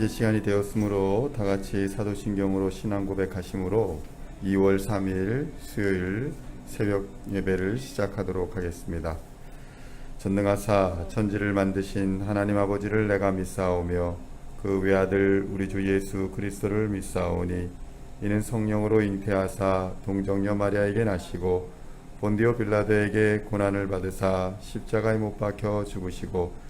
이제 시간이 되었으므로 다 같이 사도신경으로 신앙 고백하심으로 2월 3일 수요일 새벽 예배를 시작하도록 하겠습니다. 전능하사 천지를 만드신 하나님 아버지를 내가 믿사오며 그 외아들 우리 주 예수 그리스도를 믿사오니 이는 성령으로 잉태하사 동정녀 마리아에게 나시고 본디오 빌라도에게 고난을 받으사 십자가에 못 박혀 죽으시고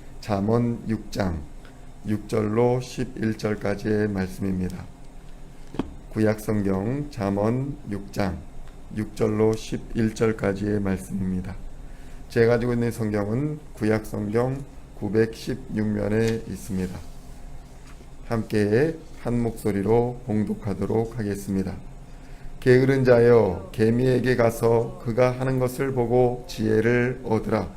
잠언 6장 6절로 11절까지의 말씀입니다. 구약 성경 잠언 6장 6절로 11절까지의 말씀입니다. 제가 가지고 있는 성경은 구약 성경 916면에 있습니다. 함께 한 목소리로 봉독하도록 하겠습니다. 게으른 자여 개미에게 가서 그가 하는 것을 보고 지혜를 얻으라.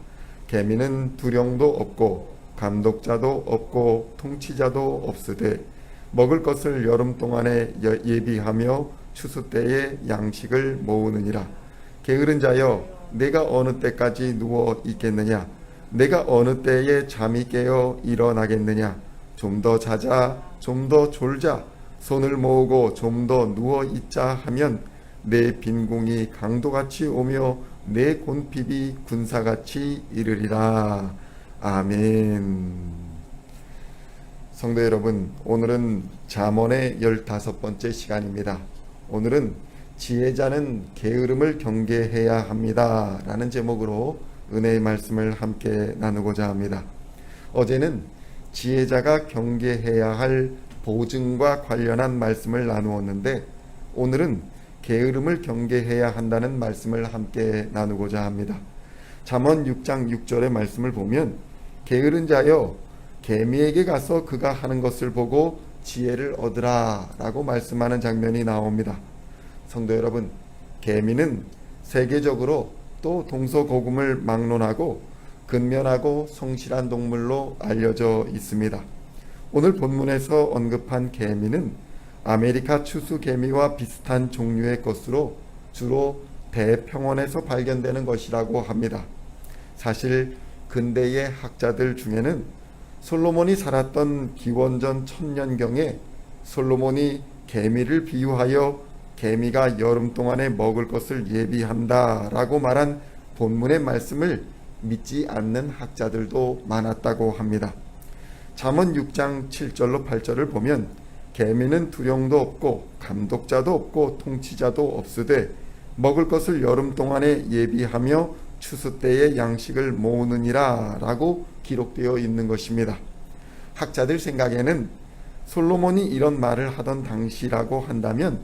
개미는 두령도 없고 감독자도 없고 통치자도 없으되 먹을 것을 여름 동안에 여- 예비하며 추수 때에 양식을 모으느니라. 게으른 자여 내가 어느 때까지 누워 있겠느냐? 내가 어느 때에 잠이 깨어 일어나겠느냐? 좀 더 자자, 좀 더 졸자, 손을 모으고 좀 더 누워 있자 하면 내 빈궁이 강도같이 오며 내 곤핍이 군사같이 이르리라. 아멘. 성도 여러분, 오늘은 잠언의 열다섯 번째 시간입니다. 오늘은 지혜자는 게으름을 경계해야 합니다. 라는 제목으로 은혜의 말씀을 함께 나누고자 합니다. 어제는 지혜자가 경계해야 할 보증과 관련한 말씀을 나누었는데 오늘은 게으름을 경계해야 한다는 말씀을 함께 나누고자 합니다. 잠언 6장 6절의 말씀을 보면 게으른 자여 개미에게 가서 그가 하는 것을 보고 지혜를 얻으라라고 말씀하는 장면이 나옵니다. 성도 여러분, 개미는 세계적으로 또 동서고금을 막론하고 근면하고 성실한 동물로 알려져 있습니다. 오늘 본문에서 언급한 개미는 아메리카 추수 개미와 비슷한 종류의 것으로 주로 대평원에서 발견되는 것이라고 합니다. 사실 근대의 학자들 중에는 솔로몬이 살았던 기원전 천년경에 솔로몬이 개미를 비유하여 개미가 여름 동안에 먹을 것을 예비한다 라고 말한 본문의 말씀을 믿지 않는 학자들도 많았다고 합니다. 잠언 6장 7절로 8절을 보면 개미는 두령도 없고 감독자도 없고 통치자도 없으되 먹을 것을 여름 동안에 예비하며 추수 때에 양식을 모으느니라 라고 기록되어 있는 것입니다. 학자들 생각에는 솔로몬이 이런 말을 하던 당시라고 한다면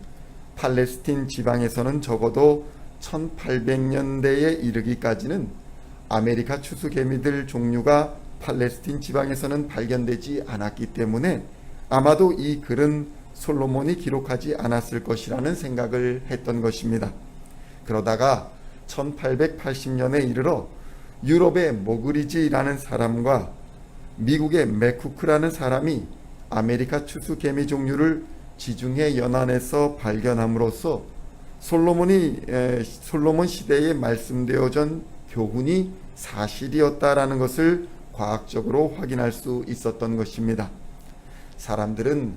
팔레스틴 지방에서는 적어도 1800년대에 이르기까지는 아메리카 추수 개미들 종류가 팔레스틴 지방에서는 발견되지 않았기 때문에 아마도 이 글은 솔로몬이 기록하지 않았을 것이라는 생각을 했던 것입니다. 그러다가 1880년에 이르러 유럽의 모그리지라는 사람과 미국의 맥쿠크라는 사람이 아메리카 추수 개미 종류를 지중해 연안에서 발견함으로써 솔로몬이 에, 솔로몬 시대에 말씀되어진 교훈이 사실이었다라는 것을 과학적으로 확인할 수 있었던 것입니다. 사람들은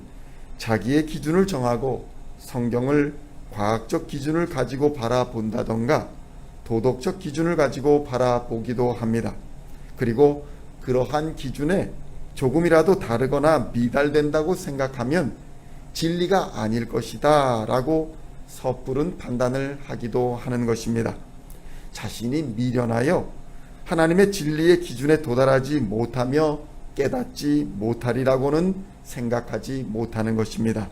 자기의 기준을 정하고 성경을 과학적 기준을 가지고 바라본다던가 도덕적 기준을 가지고 바라보기도 합니다. 그리고 그러한 기준에 조금이라도 다르거나 미달된다고 생각하면 진리가 아닐 것이다 라고 섣부른 판단을 하기도 하는 것입니다. 자신이 미련하여 하나님의 진리의 기준에 도달하지 못하며 깨닫지 못하리라고는 생각하지 못하는 것입니다.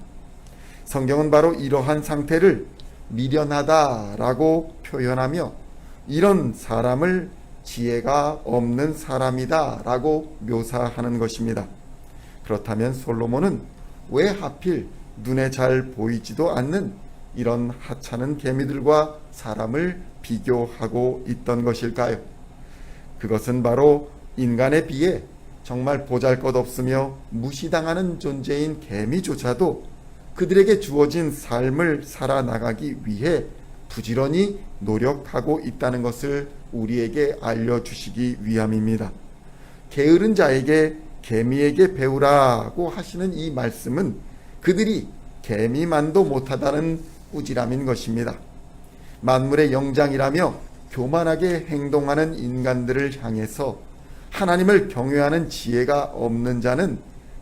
성경은 바로 이러한 상태를 미련하다라고 표현하며 이런 사람을 지혜가 없는 사람이다 라고 묘사하는 것입니다. 그렇다면 솔로몬은 왜 하필 눈에 잘 보이지도 않는 이런 하찮은 개미들과 사람을 비교하고 있던 것일까요? 그것은 바로 인간에 비해 정말 보잘 것 없으며 무시당하는 존재인 개미조차도 그들에게 주어진 삶을 살아나가기 위해 부지런히 노력하고 있다는 것을 우리에게 알려주시기 위함입니다. 게으른 자에게 개미에게 배우라고 하시는 이 말씀은 그들이 개미만도 못하다는 꾸지람인 것입니다. 만물의 영장이라며 교만하게 행동하는 인간들을 향해서 하나님을 경외하는 지혜가 없는 자는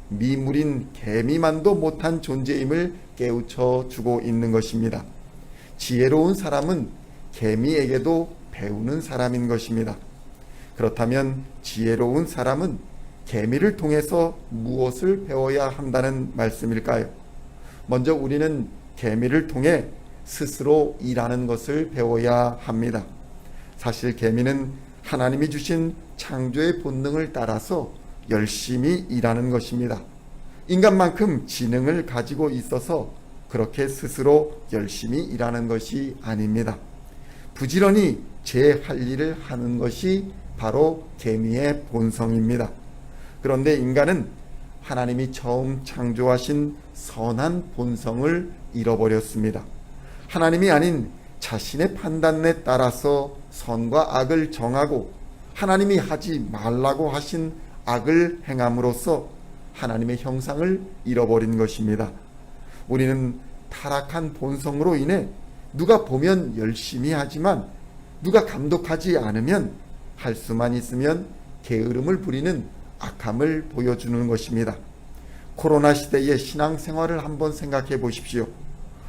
미물인 개미만도 못한 존재임을 깨우쳐 주고 있는 것입니다. 지혜로운 사람은 개미에게도 배우는 사람인 것입니다. 그렇다면 지혜로운 사람은 개미를 통해서 무엇을 배워야 한다는 말씀일까요? 먼저 우리는 개미를 통해 스스로 일하는 것을 배워야 합니다. 사실 개미는 하나님이 주신 창조의 본능을 따라서 열심히 일하는 것입니다. 인간만큼 지능을 가지고 있어서 그렇게 스스로 열심히 일하는 것이 아닙니다. 부지런히 제 할 일을 하는 것이 바로 개미의 본성입니다. 그런데 인간은 하나님이 처음 창조하신 선한 본성을 잃어버렸습니다. 하나님이 아닌 자신의 판단에 따라서 선과 악을 정하고 하나님이 하지 말라고 하신 악을 행함으로써 하나님의 형상을 잃어버린 것입니다. 우리는 타락한 본성으로 인해 누가 보면 열심히 하지만 누가 감독하지 않으면 할 수만 있으면 게으름을 부리는 악함을 보여주는 것입니다. 코로나 시대의 신앙생활을 한번 생각해 보십시오.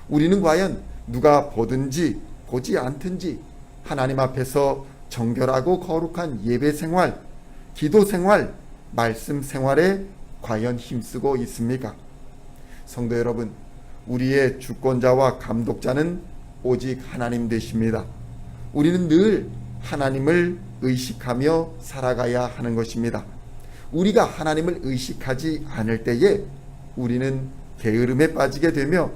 우리는 과연 누가 보든지 보지 않든지 하나님 앞에서 정결하고 거룩한 예배 생활, 기도 생활, 말씀 생활에 과연 힘쓰고 있습니까? 성도 여러분, 우리의 주권자와 감독자는 오직 하나님 되십니다. 우리는 늘 하나님을 의식하며 살아가야 하는 것입니다. 우리가 하나님을 의식하지 않을 때에 우리는 게으름에 빠지게 되며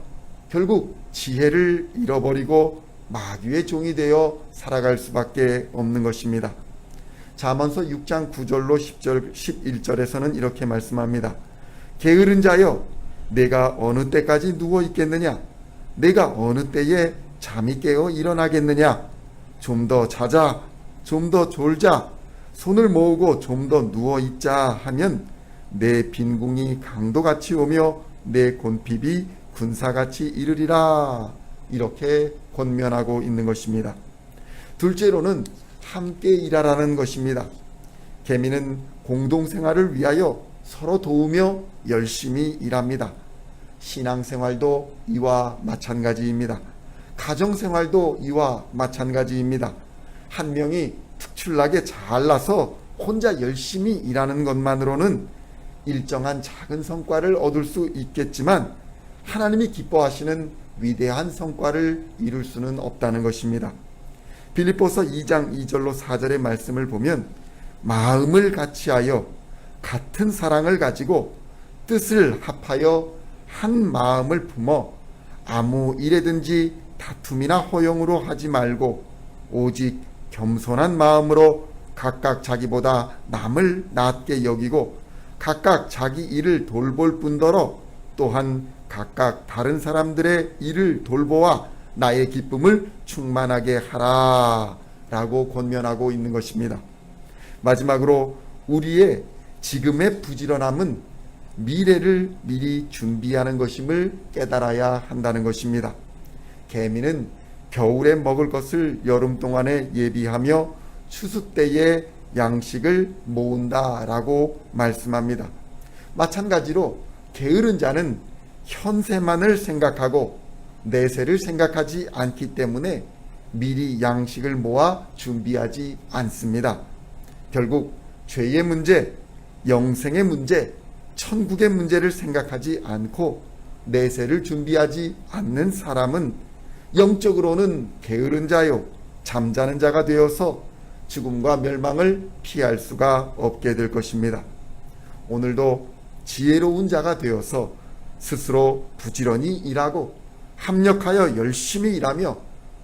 결국 지혜를 잃어버리고 마귀의 종이 되어 살아갈 수밖에 없는 것입니다. 잠언서 6장 9절로 10절 11절에서는 이렇게 말씀합니다. 게으른 자여 내가 어느 때까지 누워 있겠느냐 내가 어느 때에 잠이 깨어 일어나겠느냐 좀 더 자자 좀 더 졸자 손을 모으고 좀 더 누워 있자 하면 내 빈궁이 강도같이 오며 내 곤핍이 군사같이 이르리라 이렇게 권면하고 있는 것입니다. 둘째로는 함께 일하라는 것입니다. 개미는 공동생활을 위하여 서로 도우며 열심히 일합니다. 신앙생활도 이와 마찬가지입니다. 가정생활도 이와 마찬가지입니다. 한 명이 특출나게 잘나서 혼자 열심히 일하는 것만으로는 일정한 작은 성과를 얻을 수 있겠지만 하나님이 기뻐하시는 위대한 성과를 이룰 수는 없다는 것입니다. 빌립보서 2장 2절로 4절의 말씀을 보면 마음을 같이하여 같은 사랑을 가지고 뜻을 합하여 한 마음을 품어 아무 일에든지 다툼이나 허용으로 하지 말고 오직 겸손한 마음으로 각각 자기보다 남을 낮게 여기고 각각 자기 일을 돌볼 뿐더러 또한 각각 다른 사람들의 일을 돌보아 나의 기쁨을 충만하게 하라 라고 권면하고 있는 것입니다. 마지막으로 우리의 지금의 부지런함은 미래를 미리 준비하는 것임을 깨달아야 한다는 것입니다. 개미는 겨울에 먹을 것을 여름 동안에 예비하며 추수 때에 양식을 모은다라고 말씀합니다. 마찬가지로 게으른 자는 현세만을 생각하고 내세를 생각하지 않기 때문에 미리 양식을 모아 준비하지 않습니다. 결국 죄의 문제, 영생의 문제, 천국의 문제를 생각하지 않고 내세를 준비하지 않는 사람은 영적으로는 게으른 자요, 잠자는 자가 되어서 죽음과 멸망을 피할 수가 없게 될 것입니다. 오늘도 지혜로운 자가 되어서 스스로 부지런히 일하고 합력하여 열심히 일하며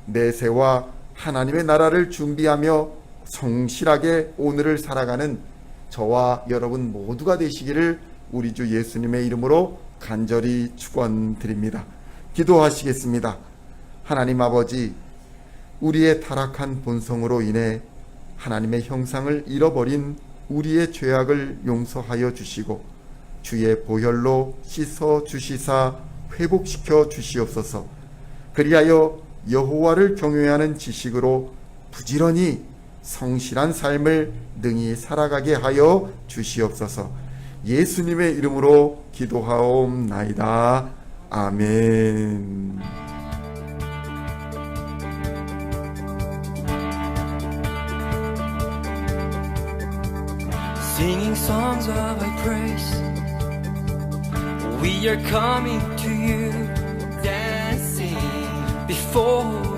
내세와 하나님의 나라를 준비하며 성실하게 오늘을 살아가는 저와 여러분 모두가 되시기를 우리 주 예수님의 이름으로 간절히 축원드립니다. 기도하시겠습니다. 하나님 아버지 우리의 타락한 본성으로 인해 하나님의 형상을 잃어버린 우리의 죄악을 용서하여 주시고 주의 보혈로 씻어 주시사 회복시켜 주시옵소서. 그리하여 여호와를 경외하는 지식으로 부지런히 성실한 삶을 능히 살아가게 하여 주시옵소서. 예수님의 이름으로 기도하옵나이다. 아멘. Singing songs of thy praise. We are coming to you, dancing before